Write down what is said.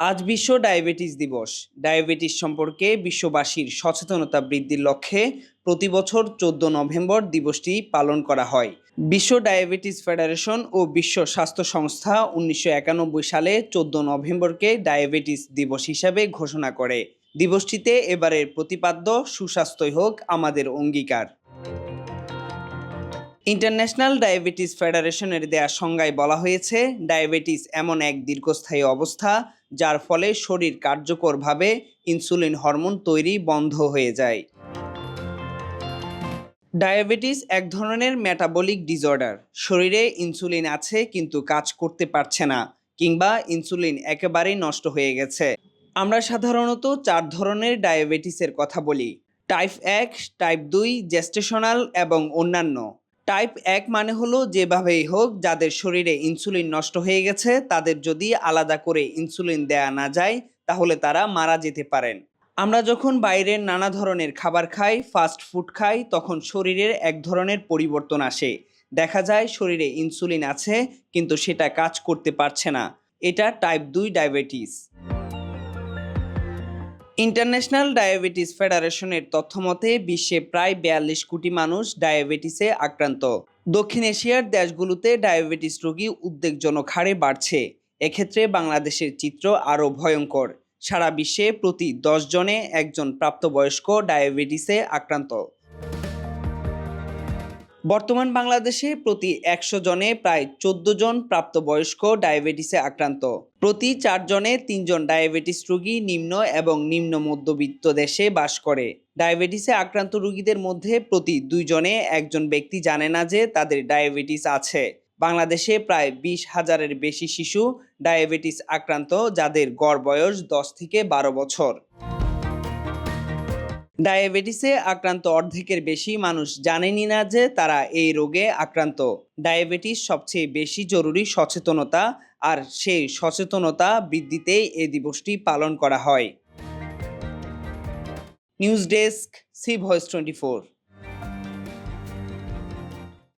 আজ বিশ্ব ডায়াবেটিস দিবস। ডায়াবেটিস সম্পর্কে বিশ্ববাসীর সচেতনতা বৃদ্ধির লক্ষ্যে প্রতি বছর চোদ্দ নভেম্বর দিবসটি পালন করা হয়। বিশ্ব ডায়াবেটিস ফেডারেশন ও বিশ্ব স্বাস্থ্য সংস্থা উনিশশো একানব্বই সালে চোদ্দ নভেম্বরকে ডায়াবেটিস দিবস হিসাবে ঘোষণা করে। দিবসটিতে এবারের প্রতিপাদ্য, সুস্বাস্থ্যই হোক আমাদের অঙ্গীকার। ইন্টারন্যাশনাল ডায়াবেটিস ফেডারেশনের দেয়া সংজ্ঞায় বলা হয়েছে, ডায়াবেটিস এমন এক দীর্ঘস্থায়ী অবস্থা যার ফলে শরীর কার্যকরভাবে ইনসুলিন হরমোন তৈরি বন্ধ হয়ে যায়। ডায়াবেটিস এক ধরনের মেটাবলিক ডিসঅর্ডার শরীরে ইনসুলিন আছে কিন্তু কাজ করতে পারছে না কিংবা ইনসুলিন একেবারেই নষ্ট হয়ে গেছে। আমরা সাধারণত চার ধরনের ডায়াবেটিসের কথা বলি। টাইপ এক, টাইপ দুই জেস্টেশনাল এবং অন্যান্য। টাইপ এক মানে হলো যেভাবেই হোক, যাদের শরীরে ইনসুলিন নষ্ট হয়ে গেছে, তাদের যদি আলাদা করে ইনসুলিন দেয়া না যায়, তাহলে তারা মারা যেতে পারেন। আমরা যখন বাইরের নানা ধরনের খাবার খাই ফাস্ট ফুড খাই, তখন শরীরের এক ধরনের পরিবর্তন আসে। দেখা যায় শরীরে ইনসুলিন আছে, কিন্তু সেটা কাজ করতে পারছে না। এটা টাইপ দুই ডায়াবেটিস ইন্টারন্যাশনাল ডায়াবেটিস ফেডারেশনের তথ্যমতে, বিশ্বে প্রায় বিয়াল্লিশ কোটি মানুষ ডায়াবেটিসে আক্রান্ত। দক্ষিণ এশিয়ার দেশগুলোতে ডায়াবেটিস রোগী উদ্বেগজনক হারে বাড়ছে। এক্ষেত্রে বাংলাদেশের চিত্র আরও ভয়ঙ্কর। সারা বিশ্বে প্রতি দশ জনে একজন প্রাপ্তবয়স্ক ডায়াবেটিসে আক্রান্ত। বর্তমান বাংলাদেশে প্রতি একশো জনে প্রায় চোদ্দ জন প্রাপ্তবয়স্ক ডায়াবেটিসে আক্রান্ত। প্রতি চারজনে তিনজন ডায়াবেটিস রোগী নিম্ন এবং নিম্ন মধ্যবিত্ত দেশে বাস করে। ডায়াবেটিসে আক্রান্ত রোগীদের মধ্যে প্রতি দুইজনে একজন ব্যক্তি জানে না যে তাদের ডায়াবেটিস আছে। বাংলাদেশে প্রায় বিশ হাজারের বেশি শিশু ডায়াবেটিস আক্রান্ত যাদের গড় বয়স দশ থেকে বারো বছর। ডায়াবেটিসে আক্রান্ত অর্ধেকের বেশি মানুষ জানেনি না যে তারা এই রোগে আক্রান্ত। ডায়াবেটিস সবচেয়ে বেশি জরুরি সচেতনতা আর সেই সচেতনতা বৃদ্ধিতেই এ দিবসটি পালন করা হয়। News desk, C voice twenty four.